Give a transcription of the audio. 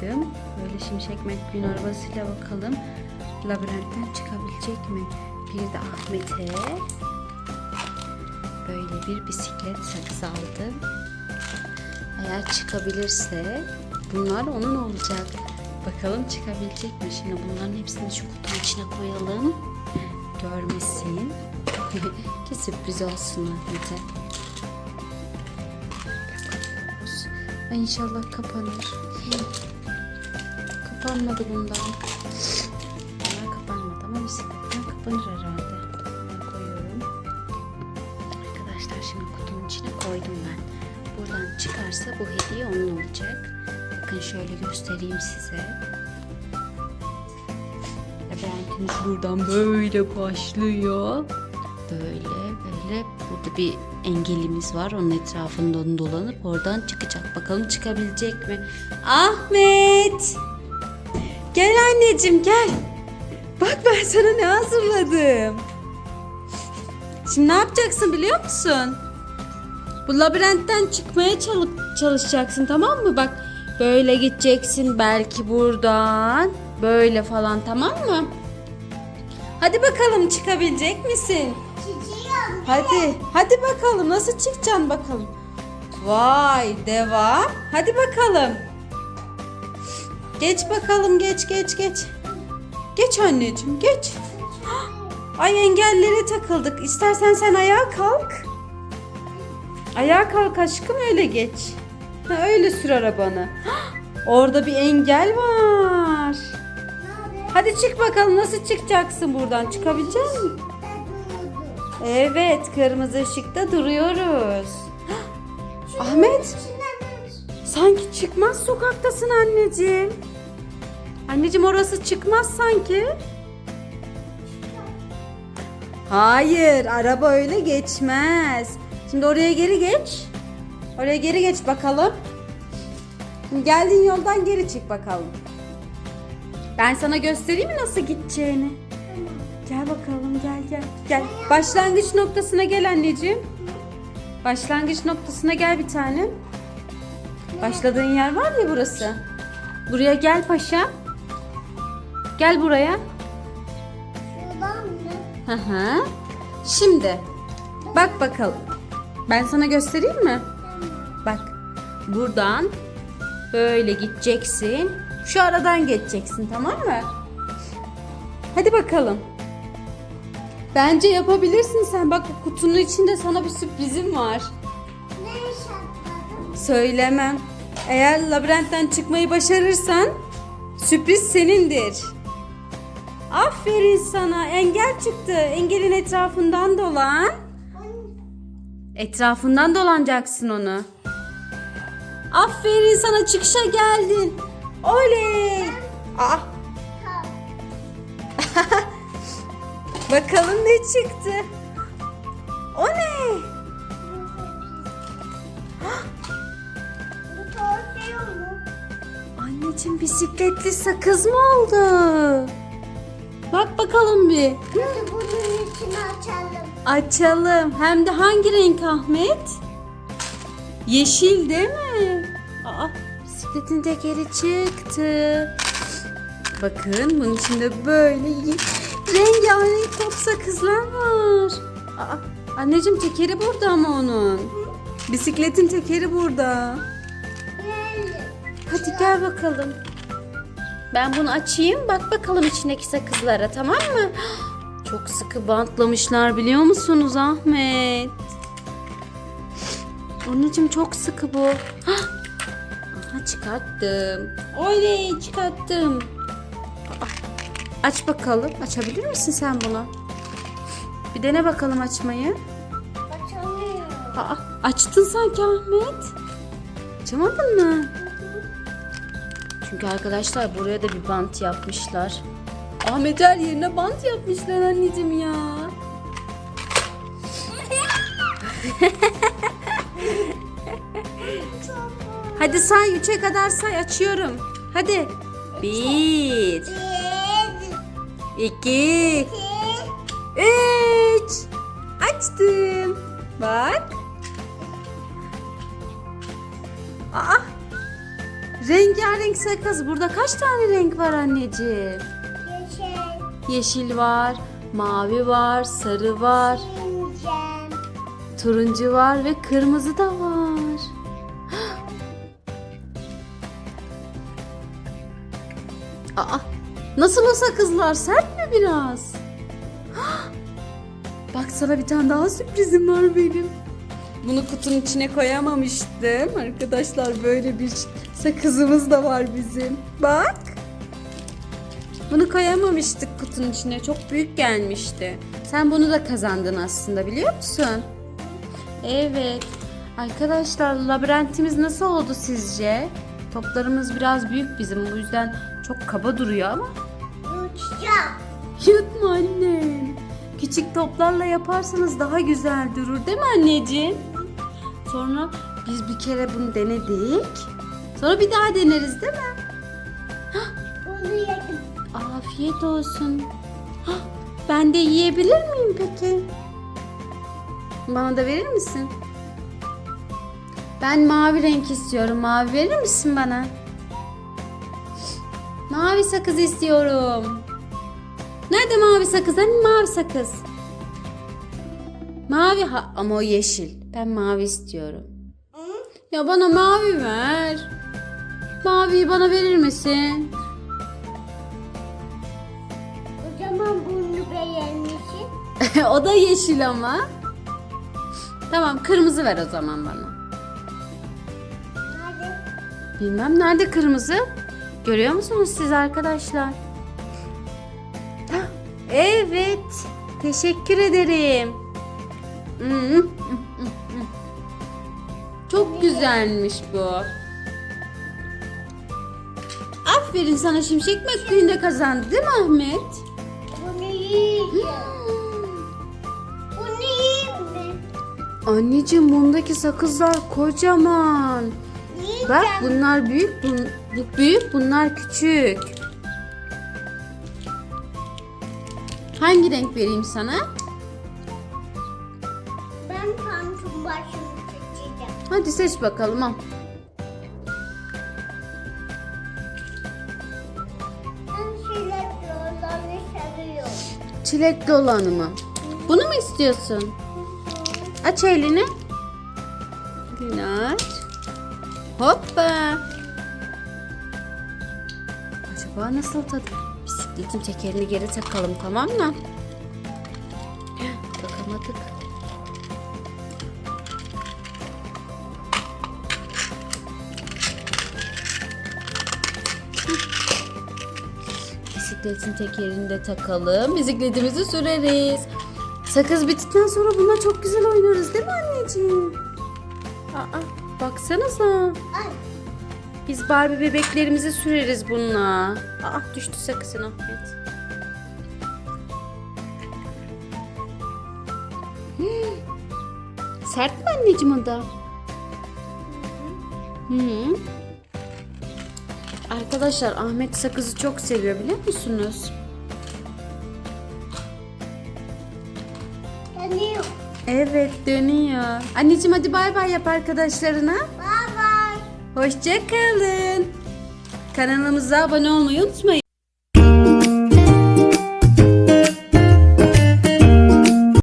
koydum. Böyle Şimşek McQueen arabasıyla bakalım. Labirentten çıkabilecek mi? Bir de Ahmet'e böyle bir bisiklet sakız aldım. Eğer çıkabilirse bunlar onun olacak. Bakalım çıkabilecek mi? Şimdi bunların hepsini şu kutunun içine koyalım. Görmesin. Ki sürpriz olsun Ahmet'e. İnşallah kapanır. Kapanmadı bundan. Bunlar kapanmadı ama bisikletten kapanır herhalde. Ben koyuyorum. Arkadaşlar şimdi kutunun içine koydum ben. Buradan çıkarsa bu hediye onun olacak. Bakın şöyle göstereyim size. Labirentimiz buradan böyle başlıyor. Böyle böyle burada bir engelimiz var. Onun etrafından dolanıp oradan çıkacak. Bakalım çıkabilecek mi? Ahmet! Gel anneciğim gel. Bak ben sana ne hazırladım. Şimdi ne yapacaksın biliyor musun? Bu labirentten çıkmaya çalı- çalışacaksın tamam mı? Bak böyle gideceksin belki buradan. Böyle falan tamam mı? Hadi bakalım çıkabilecek misin? Çiçeğim. Hadi, hadi bakalım nasıl çıkacaksın bakalım. Vay, devam. Hadi bakalım. Geç bakalım, geç, geç, geç. Geç anneciğim, geç. Ay engellere takıldık. İstersen sen ayağa kalk. Ayağa kalk aşkım öyle geç. Ha, öyle sür arabanı. Orada bir engel var. Hadi çık bakalım nasıl çıkacaksın buradan? Çıkabilecek misin? Evet, kırmızı ışıkta duruyoruz. Ahmet, sanki çıkmaz sokaktasın anneciğim. Anneciğim orası çıkmaz sanki. Hayır, araba öyle geçmez. Şimdi oraya geri geç. Oraya geri geç bakalım. Şimdi geldiğin yoldan geri çık bakalım. Ben sana göstereyim mi nasıl gideceğini? Gel bakalım gel gel. Gel. Başlangıç noktasına gel anneciğim. Başlangıç noktasına gel bir tane. Başladığın yer var ya burası. Buraya gel paşa. Gel buraya. şuradan mı? Hı hı. Şimdi bak bakalım. Ben sana göstereyim mi? Bak. Buradan böyle gideceksin. Şu aradan geçeceksin tamam mı? Hadi bakalım. Bence yapabilirsin sen. Bak kutunun içinde sana bir sürprizim var. Ne şartladım? Söylemem. Eğer labirentten çıkmayı başarırsan sürpriz senindir. Aferin sana. Engel çıktı. Engelin etrafından dolan. Etrafından dolanacaksın onu. Aferin sana çıkışa geldin. Oley. Ah, bakalım ne çıktı. O ne? Bu torpiyo mu? Anneciğim bisikletli sakız mı oldu? Bak bakalım bir. Hadi bunun içini açalım. Açalım. Hem de hangi renk Ahmet? Yeşil değil mi? Aa, bisikletin tekeri çıktı. Bakın bunun içinde böyle rengarenk top sakızlar var. Aa, anneciğim tekeri burada ama onun. Bisikletin tekeri burada. Hadi gel bakalım. Ben bunu açayım. Bak bakalım içindeki sakızlara tamam mı? Çok sıkı bantlamışlar biliyor musunuz Ahmet? Anneciğim çok sıkı bu. Aha çıkarttım. Oley çıkarttım. Aç bakalım. Açabilir misin sen bunu? Bir dene bakalım açmayı. Açamıyorum. Aa, açtın sanki Ahmet. Açamadın mı? Çünkü arkadaşlar buraya da bir bant yapmışlar. Ahmet her yerine bant yapmışlar anneciğim ya. Hadi say 3'e kadar say açıyorum. Hadi. 1 2 Rengarenk sakız. Burada kaç tane renk var anneciğim? Yeşil. Yeşil var, mavi var, sarı var, İncem. turuncu var ve kırmızı da var. Aa, nasıl o sakızlar? Sert mi biraz? Bak sana bir tane daha sürprizim var benim. Bunu kutunun içine koyamamıştım. Arkadaşlar böyle bir sakızımız da var bizim. Bak. Bunu koyamamıştık kutunun içine. Çok büyük gelmişti. Sen bunu da kazandın aslında biliyor musun? Evet. Arkadaşlar labirentimiz nasıl oldu sizce? Toplarımız biraz büyük bizim. Bu yüzden çok kaba duruyor ama. Uçacağım. Yutma annem. Küçük toplarla yaparsanız daha güzel durur değil mi anneciğim? Sonra biz bir kere bunu denedik. Sonra bir daha deneriz değil mi? Bunu yedim. Afiyet olsun. Hah, ben de yiyebilir miyim peki? Bana da verir misin? Ben mavi renk istiyorum. Mavi verir misin bana? Mavi sakız istiyorum. Nerede mavi sakız? Hani mavi sakız? Mavi ha ama o yeşil. Ben mavi istiyorum. Ya bana mavi ver. Maviyi bana verir misin? O zaman bunu beğenmişsin. o da yeşil ama. Tamam kırmızı ver o zaman bana. Hadi. Bilmem nerede kırmızı? Görüyor musunuz siz arkadaşlar? Evet. Teşekkür ederim. Hmm. Çok güzelmiş bu. Aferin sana Şimşek McQueen de kazandı değil mi Ahmet? Bunu yiyeceğim. Bunu yiyeyim mi? Anneciğim bundaki sakızlar kocaman. Yiyeceğim. Bak bunlar büyük, bun, bu büyük, bunlar küçük. Hangi renk vereyim sana? Ben tantrum başını seçeceğim. Hadi seç bakalım al. Ben şeyler olanı seviyorum. Çilekli olanı mı? Bunu mu istiyorsun? Aç elini. Elini aç. Hoppa. Acaba nasıl tadı? Bisikletin tekerini geri takalım tamam mı? Takamadık. Bisikletin tekerini de takalım. Bisikletimizi süreriz. Sakız bittikten sonra bununla çok güzel oynarız değil mi anneciğim? Aa, baksanıza. Ay. Biz Barbie bebeklerimizi süreriz bununla. Aa, düştü sakızın Ahmet. Hmm. Sert mi anneciğim o da? Hı. Arkadaşlar Ahmet sakızı çok seviyor biliyor musunuz? Yanıyor. Evet dönüyor. Anneciğim hadi bay bay yap arkadaşlarına. Hoşçakalın. Kanalımıza abone olmayı unutmayın.